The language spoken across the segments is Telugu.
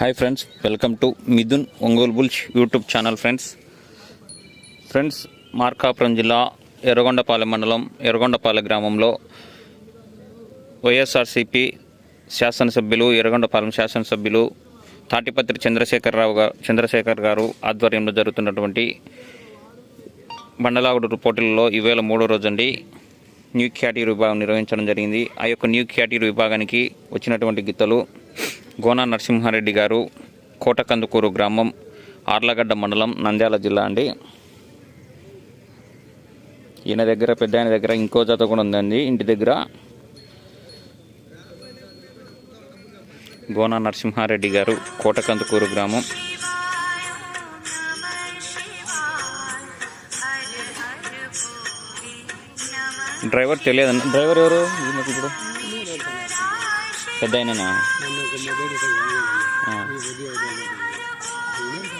Hi friends welcome to Mithun Ongole bulls YouTube channel friends friends Markapuram జిల్లా ఎర్రగొండపాలెం మండలం ఎర్రగొండపాలెం గ్రామంలో వైఎస్ఆర్సిపి శాసనసభ్యులు ఎర్రగొండపాలెం శాసనసభ్యులు తాటిపత్రి చంద్రశేఖరరావు గారు చంద్రశేఖర్ గారు ఆధ్వర్యంలో జరుగుతున్నటువంటి బండలాగుడు పోటీలలో ఈవేళ మూడో రోజండి న్యూ కేటగిరీ విభాగం నిర్వహించడం జరిగింది. ఆ యొక్క న్యూ కేటగిరీ విభాగానికి వచ్చినటువంటి గీతలు గోనా నరసింహారెడ్డి గారు కోటకందుకూరు గ్రామం ఆర్లగడ్డ మండలం నంద్యాల జిల్లా అండి. ఈయన దగ్గర పెద్ద ఆయన దగ్గర ఇంకో జత కూడా ఉందండి. ఇంటి దగ్గర గోనా నరసింహారెడ్డి గారు కోటకందుకూరు గ్రామం. డ్రైవర్ తెలియదండి డ్రైవర్ ఎవరు? ఇప్పుడు పెద్ద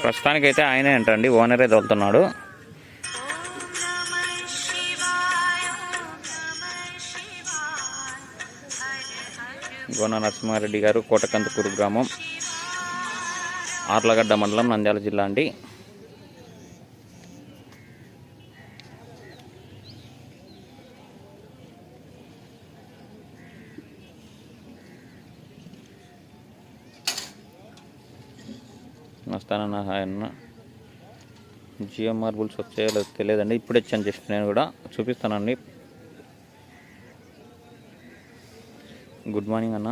ప్రస్తుతానికి అయితే ప్రస్తుతానికైతే ఆయనే అంటండి ఓనరే తోలుతున్నాడు. గోన నరసింహారెడ్డి గారు కోటకందుకూరు గ్రామం ఆర్లగడ్డ మండలం నంద్యాల జిల్లా అండి. వస్తానన్న హాయ్ అన్న. జియో మార్బుల్స్ వచ్చాయో తెలియదండి. ఇప్పుడు వచ్చాను జస్ట్ నేను కూడా. చూపిస్తానండి. గుడ్ మార్నింగ్ అన్న.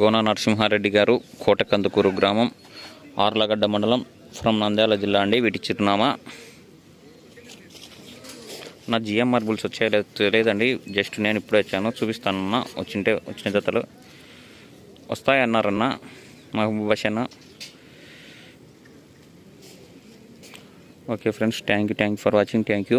గోనా నరసింహారెడ్డి గారు కోటకందుకూరు గ్రామం ఆర్లగడ్డ మండలం ఫ్రమ్ నంద్యాల జిల్లా అండి. వీటి చిరునామా. నా జిఎంఆర్ బుల్స్ వచ్చాయో తెలియదండి. జస్ట్ నేను ఇప్పుడే వచ్చాను. చూపిస్తానన్న. వచ్చింటే వచ్చిన జతలు వస్తాయన్నారన్న. మహబూబ్ బాష్ అన్న okay friends thank you thank you for watching thank you.